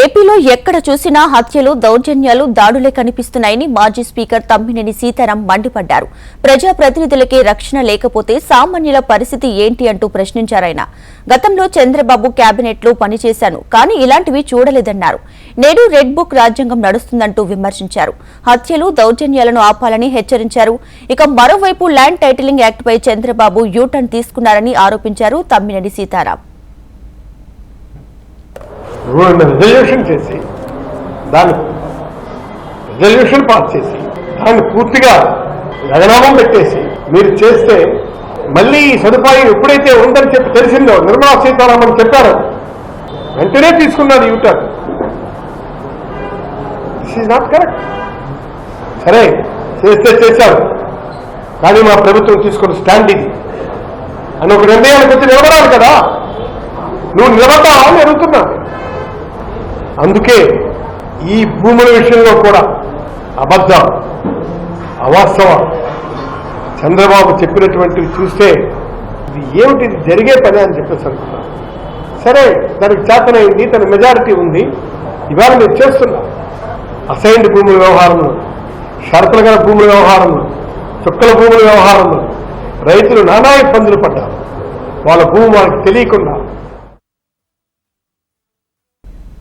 ఏపీలో ఎక్కడ చూసినా హత్యలు దౌర్జన్యాలు దాడులే కనిపిస్తున్నాయని మాజీ స్పీకర్ తమ్మినేని సీతారాం మండిపడ్డారు. ప్రజాప్రతినిధులకే రక్షణ లేకపోతే సామాన్యుల పరిస్థితి ఏంటి అంటూ ప్రశ్నించారాయన గతంలో చంద్రబాబు కేబినెట్లో పనిచేశాను కానీ ఇలాంటివి చూడలేదన్నారు. నేడు రెడ్ బుక్ రాజ్యాంగం నడుస్తుందంటూ విమర్శించారు. హత్యలు దౌర్జన్యాలను ఆపాలని హెచ్చరించారు. ఇక మరోవైపు ల్యాండ్ టైటిలింగ్ యాక్ట్పై చంద్రబాబు యూటర్న్ తీసుకున్నారని ఆరోపించారు తమ్మినేని సీతారాం. రిజల్యూషన్ చేసి దాన్ని రిజల్యూషన్ పాస్ చేసి దాన్ని పూర్తిగా గగనామం పెట్టేసి మీరు చేస్తే మళ్ళీ ఈ సదుపాయం ఎప్పుడైతే ఉందని చెప్పి తెలిసిందో నిర్మలా సీతారామన్ చెప్పారు. వెంటనే తీసుకున్నారు U turn this is not correct సరే చేస్తే చేశారు. కానీ మా ప్రభుత్వం తీసుకున్న స్టాండ్ ఇది. అని ఒక నిర్ణయానికి వచ్చి నిలబడాలి కదా? నువ్వు నిలబడ్డావా అని అడుగుతున్నాను అందుకే ఈ భూముల విషయంలో కూడా అబద్ధం అవాస్తవం. చంద్రబాబు చెప్పినటువంటివి చూస్తే ఇది ఏమిటి ఇది జరిగే పని అని చెప్పేసి అనుకున్నాను సరే దానికి చేతనైంది తన మెజారిటీ ఉంది. ఇవాళ మీరు చేస్తున్నారు అసైన్డ్ భూముల వ్యవహారంలో షరతుల గల భూముల వ్యవహారంలో చుక్కల భూముల వ్యవహారంలో రైతులు నానా ఇబ్బందులు పడ్డారు. వాళ్ళ భూమి వాళ్ళకి తెలియకుండా